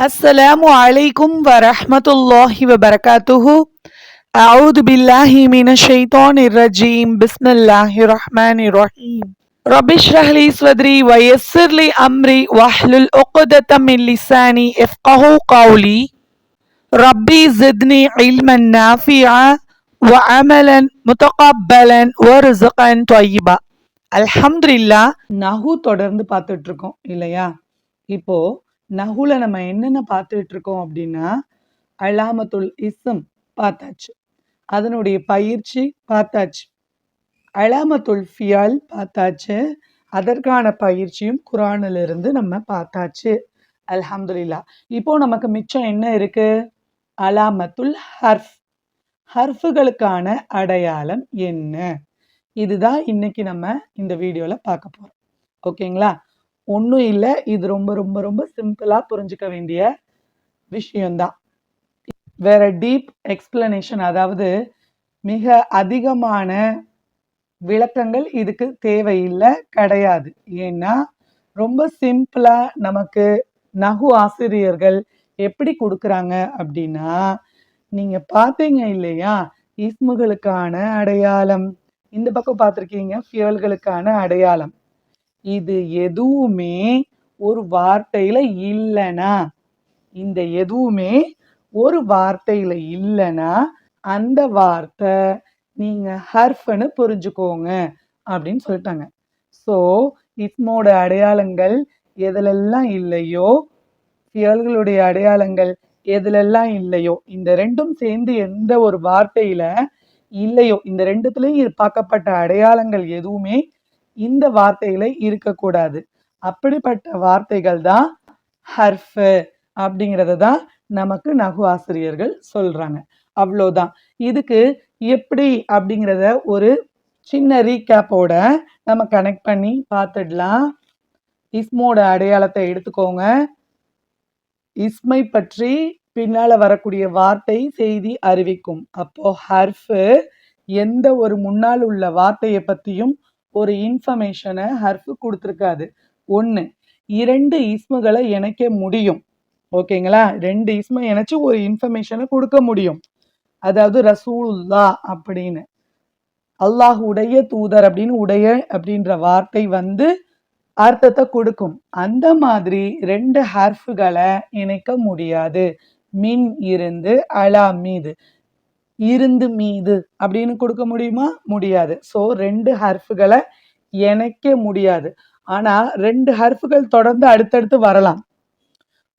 السلام عليكم ورحمة الله وبركاته أعوذ بالله من الشيطان الرجيم بسم الله الرحمن الرحيم رب اشرح لي صدري ويسر لي أمري واحلل عقدة من لساني يفقه قولي ربي زدني علما نافعا وعملا متقبلا ورزقا طيبا அல்ஹம்துலில்லா நஹு தொடர்ந்து பார்த்துட்டு இருக்கோம் இல்லையா இப்போ நகுல நம்ம என்னென்ன பார்த்துட்டு இருக்கோம் அப்படின்னா அலாமத்துல் இசம் பார்த்தாச்சு. அதனுடைய பயிற்சி பார்த்தாச்சு. அலாமத்துல் ஃபியால் பார்த்தாச்சு. அதற்கான பயிற்சியும் குரானில் இருந்து நம்ம பார்த்தாச்சு. அல்ஹம்துலில்லா. இப்போ நமக்கு மிச்சம் என்ன இருக்கு? அலாமத்துல் ஹர்ஃப். ஹர்ஃபுகளுக்கான அடையாளம் என்ன? இதுதான் இன்னைக்கு நம்ம இந்த வீடியோவில் பார்க்க போகிறோம் ஓகேங்களா? ஒன்றும் இல்லை. இது ரொம்ப ரொம்ப ரொம்ப சிம்பிளாக புரிஞ்சுக்க வேண்டிய விஷயம்தான். வேற டீப் எக்ஸ்பிளனேஷன் அதாவது மிக அதிகமான விளக்கங்கள் இதுக்கு தேவையில்லை கிடையாது. ஏன்னா ரொம்ப சிம்பிளாக நமக்கு நகு ஆசிரியர்கள் எப்படி கொடுக்குறாங்க அப்படின்னா நீங்கள் பார்த்தீங்க இல்லையா இஸ்முகளுக்கான அடையாளம். இந்த பக்கம் பார்த்துருக்கீங்க ஃபியல்களுக்கான அடையாளம். இது எதுவுமே ஒரு வார்த்தையில இல்லைனா இந்த எதுவுமே ஒரு வார்த்தையில இல்லைனா அந்த வார்த்தை நீங்க ஹர்ஃப்னு புரிஞ்சுக்கோங்க அப்படின்னு சொல்லிட்டாங்க. ஸோ இஸ்மோட அடையாளங்கள் எதுலெல்லாம் இல்லையோ ஃபியல்களுடைய அடையாளங்கள் எதுலெல்லாம் இல்லையோ இந்த ரெண்டும் சேர்ந்து எந்த ஒரு வார்த்தையில இல்லையோ இந்த ரெண்டுத்துலயும் பார்க்கப்பட்ட அடையாளங்கள் எதுவுமே இந்த வார்த்தைகள இருக்கக்கூடாது. அப்படிப்பட்ட வார்த்தைகள் தான் ஹர்ஃப் அப்படிங்கிறத தான் நமக்கு நகு ஆசிரியர்கள் சொல்றாங்க. அவ்வளோதான். இதுக்கு எப்படி அப்படிங்கிறத ஒரு சின்ன ரீகேப்போட நம்ம கனெக்ட் பண்ணி பார்த்துடலாம். இஸ்மோட அடையாளத்தை எடுத்துக்கோங்க. இஸ்மை பற்றி பின்னால வரக்கூடிய வார்த்தை செய்தி அறிவிக்கும். அப்போ ஹர்ஃப் எந்த ஒரு முன்னால் உள்ள வார்த்தையை பத்தியும் ஒரு இன்ஃபர்மேஷனை ஹர்ஃப் கொடுத்துருக்காது. ஒன்று இரண்டு இஸ்முகளை இணைக்க முடியும். ஓகேங்களா? ரெண்டு இஸ்மை இணைச்சு ஒரு இன்ஃபர்மேஷனை கொடுக்க முடியும். அதாவது ரசூலுல்லா அப்படின்னு. அல்லாஹ் உடைய தூதர் அப்படின்னு உடைய அப்படின்ற வார்த்தை வந்து அர்த்தத்தை கொடுக்கும். அந்த மாதிரி ரெண்டு ஹர்ஃபுகளை இணைக்க முடியாது. மின் இருந்து அலா மீது. இருந்து மீது அப்படின்னு கொடுக்க முடியுமா? முடியாது. ஸோ ரெண்டு ஹர்ஃபுகளை இணைக்க முடியாது. ஆனால் ரெண்டு ஹர்ஃபுகள் தொடர்ந்து அடுத்தடுத்து வரலாம்.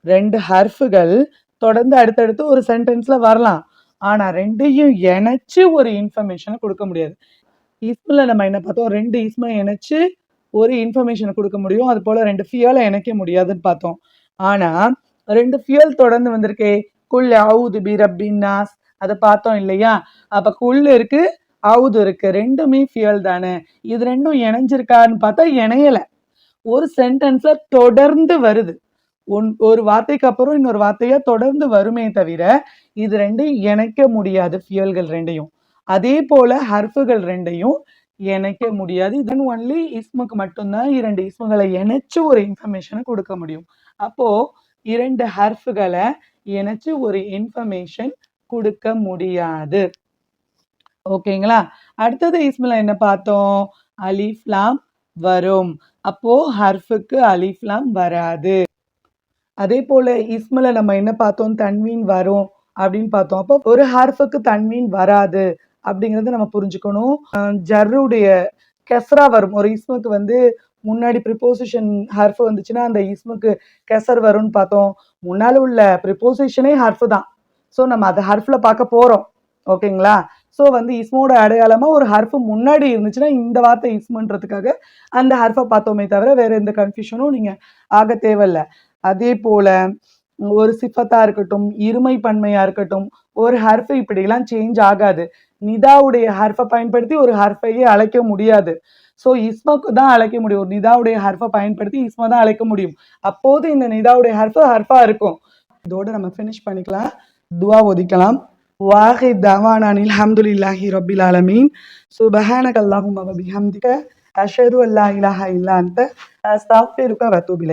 ரெண்டு ஹர்ஃபுகள் தொடர்ந்து அடுத்தடுத்து ஒரு சென்டென்ஸில் வரலாம். ஆனால் ரெண்டையும் இணைச்சு ஒரு இன்ஃபர்மேஷனை கொடுக்க முடியாது. இஸ்மில் நம்ம என்ன பார்த்தோம்? ரெண்டு இஸ்மை இணைச்சு ஒரு இன்ஃபர்மேஷனை கொடுக்க முடியும். அது போல் ரெண்டு ஃபியலை இணைக்க முடியாதுன்னு பார்த்தோம். ஆனால் ரெண்டு ஃபியல் தொடர்ந்து வந்திருக்கே. குல் அவுது பி ரப்பின்னாஸ் அதை பார்த்தோம் இல்லையா? அப்ப குள்ளு இருக்கு அவுது இருக்கு. ரெண்டுமே ஃபியல் தானே. இது ரெண்டும் இணைஞ்சிருக்கான்னு பார்த்தா இணையல. ஒரு சென்டென்ஸ்ல தொடர்ந்து வருது. ஒன் ஒரு வார்த்தைக்கு அப்புறம் இன்னொரு வார்த்தையா தொடர்ந்து வருமே தவிர இது ரெண்டையும் இணைக்க முடியாது ஃபியல்கள் ரெண்டையும். அதே போல ஹர்ஃபுகள் ரெண்டையும் இணைக்க முடியாது. இதன் ஒன்லி இஸ்முக்கு மட்டும்தான் இரண்டு இஸ்முகளை இணைச்சு ஒரு இன்ஃபர்மேஷனை கொடுக்க முடியும். அப்போ இரண்டு ஹர்ஃபுகளை இணைச்சு ஒரு இன்ஃபர்மேஷன் கொடுக்க முடியாது. ஓகேங்களா? அடுத்தது இஸ்மில் என்ன பார்த்தோம்? அலிஃப்லாம் வரும். அப்போ ஹர்ஃபுக்கு அலிஃப்லாம் வராது. அதே போல இஸ்மில் நம்ம என்ன பார்த்தோம்? தன்மீன் வரும் அப்படின்னு பார்த்தோம். அப்போ ஒரு ஹர்ஃபுக்கு தன்மீன் வராது அப்படிங்கிறத நம்ம புரிஞ்சுக்கணும். ஜர்ருடைய கெஸ்ரா வரும். ஒரு இஸ்முக்கு வந்து முன்னாடி ப்ரிப்போசிஷன் ஹர்ஃப் வந்துச்சுன்னா அந்த இஸ்முக்கு கெசர் வரும்னு பார்த்தோம். முன்னால் உள்ள ப்ரிப்போசிஷனே ஹர்ஃபு தான். ஸோ நம்ம அதை ஹர்ஃபில் பார்க்க போகிறோம் ஓகேங்களா? ஸோ வந்து இஸ்மோட அடையாளமாக ஒரு ஹர்ஃப் முன்னாடி இருந்துச்சுன்னா இந்த வார்த்தை இஸ்முன்றதுக்காக அந்த ஹர்ஃபை பார்த்தோமே தவிர வேறு எந்த கன்ஃபியூஷனும் நீங்கள் ஆக தேவையில்ல. அதே போல் ஒரு சிஃபத்தாக இருக்கட்டும் இருமை பன்மையாக இருக்கட்டும் ஒரு ஹர்ஃப் இப்படிலாம் சேஞ்ச் ஆகாது. நிதாவுடைய ஹர்ஃபை பயன்படுத்தி ஒரு ஹர்ஃபையே அழைக்க முடியாது. ஸோ இஸ்மாக்கு தான் அழைக்க முடியும். ஒரு நிதாவுடைய ஹர்ஃபை பயன்படுத்தி இஸ்மா தான் அழைக்க முடியும். அப்போது இந்த நிதாவுடைய ஹர்ஃபு ஹர்ஃபாக இருக்கும். இதோடு நம்ம ஃபினிஷ் பண்ணிக்கலாம். துவா ஒதுக்கலாம். வாஹி தவானானில் ஹம்துலில்லாஹி ரபில் ஆலமீன். சுபஹானக அல்லாஹும்ம வ பிஹம்திக. அஷ்ஹது அல்லா இலாஹா இல்லா அன்த அஸ்தக்ஃபிருக வ அத்தூபு